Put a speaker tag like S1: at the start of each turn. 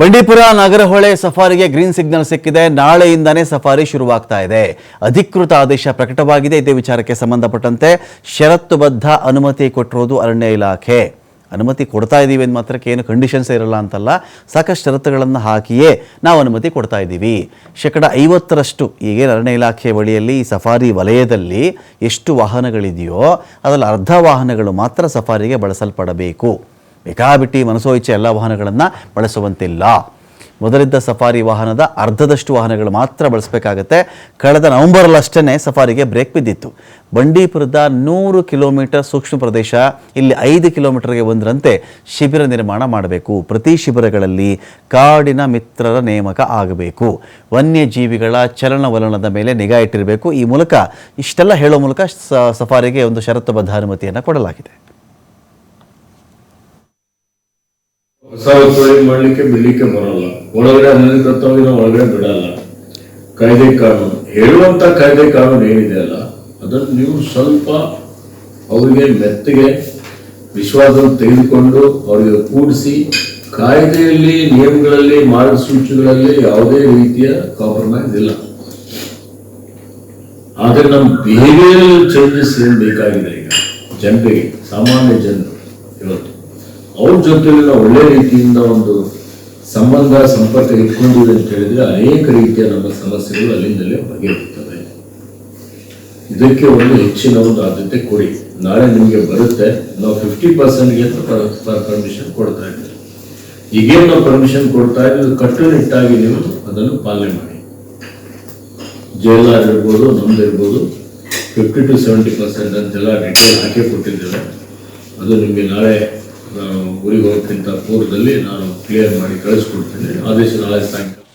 S1: ಬಂಡೀಪುರ ನಾಗರಹೊಳೆ ಸಫಾರಿಗೆ green signal ಸಿಕ್ಕಿದೆ. ನಾಳೆಯಿಂದಾನೇ ಸಫಾರಿ ಶುರುವಾಗ್ತಾ ಇದೆ. ಅಧಿಕೃತ ಆದೇಶ ಪ್ರಕಟವಾಗಿದೆ. ಇದೇ ವಿಚಾರಕ್ಕೆ ಸಂಬಂಧಪಟ್ಟಂತೆ ಷರತ್ತುಬದ್ಧ ಅನುಮತಿ ಕೊಟ್ಟಿರೋದು ಅರಣ್ಯ ಇಲಾಖೆ. ಅನುಮತಿ ಕೊಡ್ತಾ ಇದ್ದೀವಿ ಅಂದ ಮಾತ್ರಕ್ಕೆ ಏನು ಕಂಡೀಷನ್ಸ್ ಇರಲ್ಲ ಅಂತಲ್ಲ, ಸಾಕಷ್ಟು ಷರತ್ತುಗಳನ್ನು ಹಾಕಿಯೇ ನಾವು ಅನುಮತಿ ಕೊಡ್ತಾ ಇದ್ದೀವಿ ಶೇಕಡ ಐವತ್ತರಷ್ಟು ಈಗೇನು ಅರಣ್ಯ ಇಲಾಖೆ ಬಳಿಯಲ್ಲಿ ಈ ಸಫಾರಿ ವಲಯದಲ್ಲಿ ಎಷ್ಟು ವಾಹನಗಳಿದೆಯೋ, ಅದರಲ್ಲಿ ಅರ್ಧ ವಾಹನಗಳು ಮಾತ್ರ ಸಫಾರಿಗೆ ಬಳಸಲ್ಪಡಬೇಕು. ಬೇಕಾಬಿಟ್ಟಿ ಮನಸೋ ಇಚ್ಛೆ ಎಲ್ಲ ವಾಹನಗಳನ್ನು ಬಳಸುವಂತಿಲ್ಲ. ಮೊದಲಿದ್ದ ಸಫಾರಿ ವಾಹನದ ಅರ್ಧದಷ್ಟು ವಾಹನಗಳು ಮಾತ್ರ ಬಳಸಬೇಕಾಗತ್ತೆ. ಕಳೆದ ನವೆಂಬರಲ್ಲಷ್ಟೇ ಸಫಾರಿಗೆ ಬ್ರೇಕ್ ಬಿದ್ದಿತ್ತು. ಬಂಡೀಪುರದ ನೂರು ಕಿಲೋಮೀಟರ್ ಸೂಕ್ಷ್ಮ ಪ್ರದೇಶ, ಇಲ್ಲಿ ಐದು ಕಿಲೋಮೀಟರ್ಗೆ ಒಂದರಂತೆ ಶಿಬಿರ ನಿರ್ಮಾಣ ಮಾಡಬೇಕು. ಪ್ರತಿ ಶಿಬಿರಗಳಲ್ಲಿ ಕಾಡಿನ ಮಿತ್ರರ ನೇಮಕ ಆಗಬೇಕು. ವನ್ಯಜೀವಿಗಳ ಚಲನವಲನದ ಮೇಲೆ ನಿಗಾ ಇಟ್ಟಿರಬೇಕು. ಈ ಮೂಲಕ ಇಷ್ಟೆಲ್ಲ ಹೇಳೋ ಮೂಲಕ ಸಫಾರಿಗೆ ಒಂದು ಷರತ್ತುಬದ್ಧ ಅನುಮತಿಯನ್ನು ಕೊಡಲಾಗಿದೆ.
S2: ಹೊಸ ಒತ್ತುವರಿ ಮಾಡ್ಲಿಕ್ಕೆ ಬಿಡ್ಲಿಕ್ಕೆ ಬರಲ್ಲ. ಒಳಗಡೆ ಅನಧಿಕೃತವಾಗಿ ನಾವು ಒಳಗಡೆ ಬಿಡಲ್ಲ. ಕಾಯ್ದೆ ಕಾನೂನು, ಹೇಳುವಂತ ಕಾಯ್ದೆ ಕಾನೂನು ಏನಿದೆ ಅಲ್ಲ, ಅದನ್ನು ನೀವು ಸ್ವಲ್ಪ ಅವರಿಗೆ ಮೆತ್ತಗೆ ವಿಶ್ವಾಸವನ್ನು ತೆಗೆದುಕೊಂಡು ಅವರಿಗೆ ಕೂಡಿಸಿ, ಕಾಯ್ದೆಯಲ್ಲಿ ನಿಯಮಗಳಲ್ಲಿ, ಮಾರ್ಗಸೂಚಿಗಳಲ್ಲಿ ಯಾವುದೇ ರೀತಿಯ ಕಾಂಪ್ರಮೈಸ್ ಇಲ್ಲ. ಆದ್ರೆ ನಮ್ಮ ಬಿಹೇವಿಯರ್ ಚೇಂಜಸ್ ಏನ್ ಬೇಕಾಗಿದೆ ಈಗ? ಜನರಿಗೆ, ಸಾಮಾನ್ಯ ಜನರು, ಇವತ್ತು. ಅವ್ರ ನಾವು ಒಳ್ಳೆ ರೀತಿಯಿಂದ ಒಂದು ಸಂಬಂಧ, ಸಂಪರ್ಕ ಇಟ್ಕೊಂಡಿದೆ ಅಂತ ಹೇಳಿದ್ರೆ ಅನೇಕ ರೀತಿಯ ನಮ್ಮ ಸಮಸ್ಯೆಗಳು ಅಲ್ಲಿಂದಲೇ ಬಗೆಹರುತ್ತವೆ ಇದಕ್ಕೆ ಒಂದು ಹೆಚ್ಚಿನ ಒಂದು ಆದ್ಯತೆ ಕೊಡಿ. ನಾಳೆ ನಿಮಗೆ ಬರುತ್ತೆ. ನಾವು ಫಿಫ್ಟಿ ಪರ್ಸೆಂಟ್ಗೆ ಪರ್ಮಿಷನ್ ಕೊಡ್ತಾ ಇದ್ದೀವಿ. ಈಗೇನು ನಾವು ಪರ್ಮಿಷನ್ ಕೊಡ್ತಾ ಇದ್ದೀವಿ, ಕಟ್ಟುನಿಟ್ಟಾಗಿ ನೀವು ಅದನ್ನು ಪಾಲನೆ ಮಾಡಿ. ಜೈಲಾರ್ ಇರ್ಬೋದು, ನಮ್ದು ಇರ್ಬೋದು ಫಿಫ್ಟಿ ಟು ಸೆವೆಂಟಿ ಪರ್ಸೆಂಟ್ ಅಂತೆಲ್ಲ ಡಿಟೇಲ್ ಹಾಕಿ ಕೊಟ್ಟಿದ್ದೇವೆ. ಅದು ನಿಮಗೆ ನಾಳೆ ಊರಿಗೆ ಹೋಗೋಕ್ಕಿಂತ ಪೂರ್ವದಲ್ಲಿ ನಾನು ಕ್ಲಿಯರ್ ಮಾಡಿ ಕಳಿಸ್ಕೊಡ್ತೀನಿ. ಆದೇಶ ನಾಳೆ ಸಾಯಂಕಾಲ.